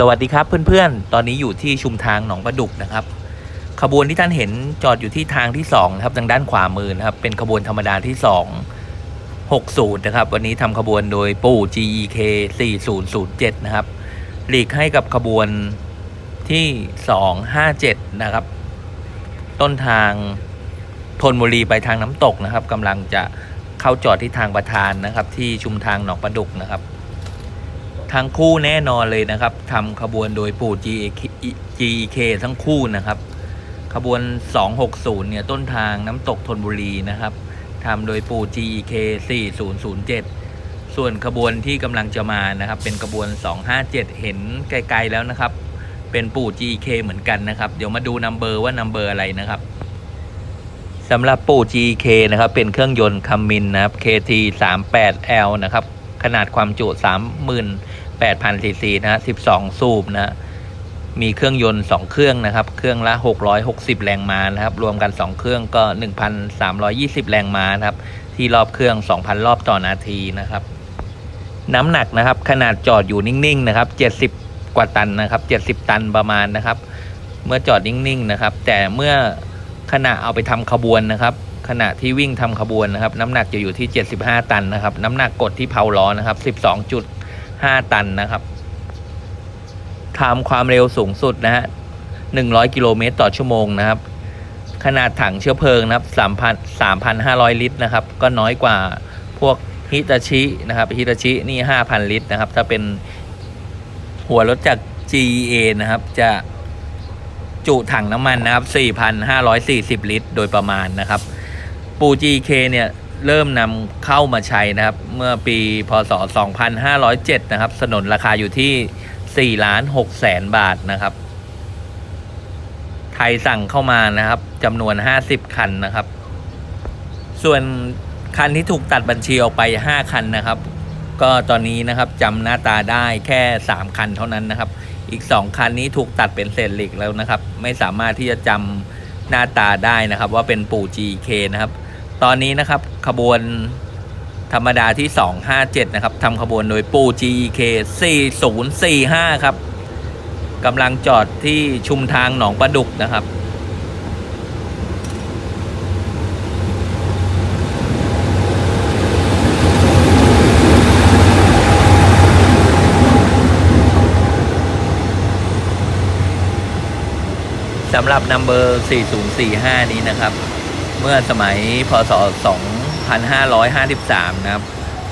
สวัสดีครับเพื่อนๆ ตอนนี้อยู่ที่ชุมทางหนองประดุกนะครับ ขบวนที่ท่านเห็นจอดอยู่ที่ทางที่2นะครับทางด้านขวามือนะครับ เป็นขบวนธรรมดาที่ 2 60นะครับ วันนี้ทำขบวนโดยปู่ GEK 4007 นะครับ หลีกให้กับขบวนที่ 257 นะครับ ต้นทางธนบุรีไปทางน้ำตกนะครับกำลังจะเข้าจอดที่ทางประธานนะครับ ที่ชุมทางหนองประดุกนะครับ ทั้งคู่แน่นอนเลยนะครับทำขบวนโดยปู่ GEK GEK ทั้งคู่นะครับ ขบวน 260 เนี่ย ต้นทางน้ำตกธนบุรีนะครับทำโดยปู่ GEK 4007 ส่วนขบวนที่กำลังจะมานะครับ เป็นขบวน 257 เห็นไกลๆแล้วนะครับ เป็นปู่ GEK เหมือนกันนะครับ เดี๋ยวมาดูนัมเบอร์ว่านัมเบอร์อะไรนะครับสำหรับปู่ GEK นะครับ เป็นเครื่องยนต์คัมมินนะครับ KT 38L นะครับ ขนาดความจุ 8,000ซีซีนะฮะ12 สูบนะฮะมีเครื่องยนต์ 2 เครื่องนะครับ เครื่องละ 660 แรงม้านะครับ รวมกัน 2 เครื่องก็ 1,320 แรงม้านะครับ ที่รอบเครื่อง 2,000 รอบต่อนาทีนะครับ น้ำหนักนะครับ ขนาดจอดอยู่นิ่งๆนะครับ70 กว่าตันนะครับ 70 ตันประมาณนะครับ เมื่อจอดนิ่งๆนะครับ แต่เมื่อขณะเอาไปทำขบวนนะครับ ขณะที่วิ่งทำขบวนนะครับ น้ำหนักจะอยู่ที่ 75 ตันนะครับ น้ำหนักกดที่เพาล้อนะครับ 12.5ตันนะครับทำความเร็วสูงสุดนะฮะ100กิโลเมตรต่อชั่วโมงนะครับ ขนาดถังเชื้อเพลิงนะครับ3,000 3,500ลิตรนะครับ ก็น้อยกว่าพวกฮิตาชินะครับฮิตาชินี่5,000ลิตรนะครับ ถ้าเป็นหัวรถจาก GEA นะครับ จะจุถังน้ำมันนะครับ 4,540 ลิตร โดยประมาณนะครับ ปู GK เนี่ย เริ่มนำเข้ามาใช้นะครับ เมื่อปีพศ 2507 นะครับสนนราคาอยู่ที่4ล้าน6แสนบาทนะครับ ไทยสั่งเข้ามานะครับจำนวน 50 คันนะครับ ส่วนคันที่ถูกตัดบัญชีออกไป 5 คันนะครับ ก็ตอนนี้นะครับจำหน้าตาได้แค่ 3 คันเท่านั้นนะครับ อีก 2 คันนี้ถูกตัดเป็นเศษเหล็กแล้วนะครับ ไม่สามารถที่จะจำหน้าตาได้นะครับ ว่าเป็นปู่ GK นะครับ ตอนนี้นะครับขบวนธรรมดาที่ 257 นะครับทำขบวนโดยปู่ GK 4045 ครับกำลังจอดที่ชุมทางหนองประดุกนะครับ สำหรับนัมเบอร์ 4045 นี้นะครับ เมื่อสมัยพศ 2553 นะครับ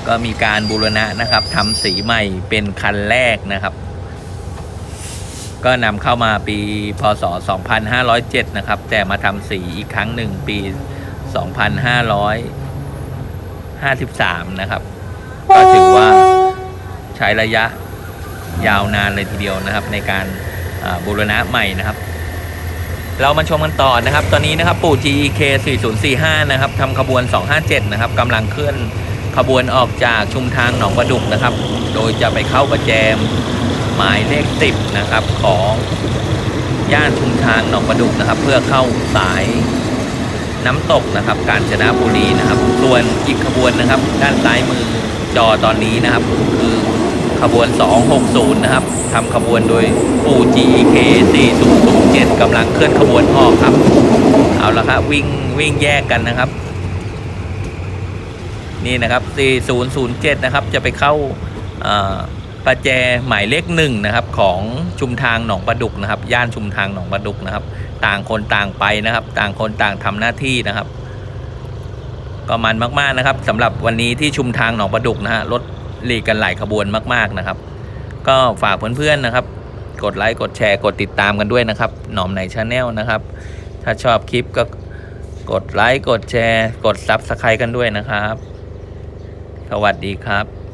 ก็มีการบูรณะนะครับทำสีใหม่เป็นคันแรกนะครับ ก็นำเข้ามาปีพศ 2507 นะครับ แต่มาทำสีอีกครั้งหนึ่งปี 2553 นะครับ ก็ถือว่าใช้ระยะยาวนานเลยทีเดียวนะครับ ในการบูรณะใหม่นะครับ เรามาชมกันต่อนะครับ ตอนนี้นะครับปู่ GEK 4045 นะครับทำขบวน 257 นะครับกำลังเคลื่อนขบวนออกจากชุมทางหนองประดุกนะครับ โดยจะไปเข้าประแจมหมายเลข 10 นะครับของย่านชุมทางหนองประดุกนะครับ เพื่อเข้าสายน้ำตกนะครับ กาญจนบุรีนะครับ ส่วนอีกขบวนนะครับ ด้านซ้ายมือจอตอนนี้นะครับ คือ ขบวน 260 นะครับทำขบวนโดยปู GEK 4007กำลังเคลื่อนขบวนออกครับ เอาละครับวิ่งวิ่งแยกกันนะครับ นี่นะครับ 4007 นะครับ จะไปเข้าประแจหมายเลขหนึ่งนะครับของชุมทางหนองประดุกนะครับ ย่านชุมทางหนองประดุกนะครับ ต่างคนต่างไปนะครับ ต่างคนต่างทำหน้าที่นะครับ ก็มันมากๆนะครับสำหรับวันนี้ที่ชุมทางหนองประดุกนะฮะรถ หลีกกันหลายขบวนมากๆนะครับ ก็ฝากเพื่อนๆนะครับ กดไลค์กดแชร์กดติดตามกันด้วยนะครับ หนอมในชาแนลนะครับ ถ้าชอบคลิปก็กดไลค์กดแชร์ กดซับสไครต์กันด้วยนะครับ สวัสดีครับ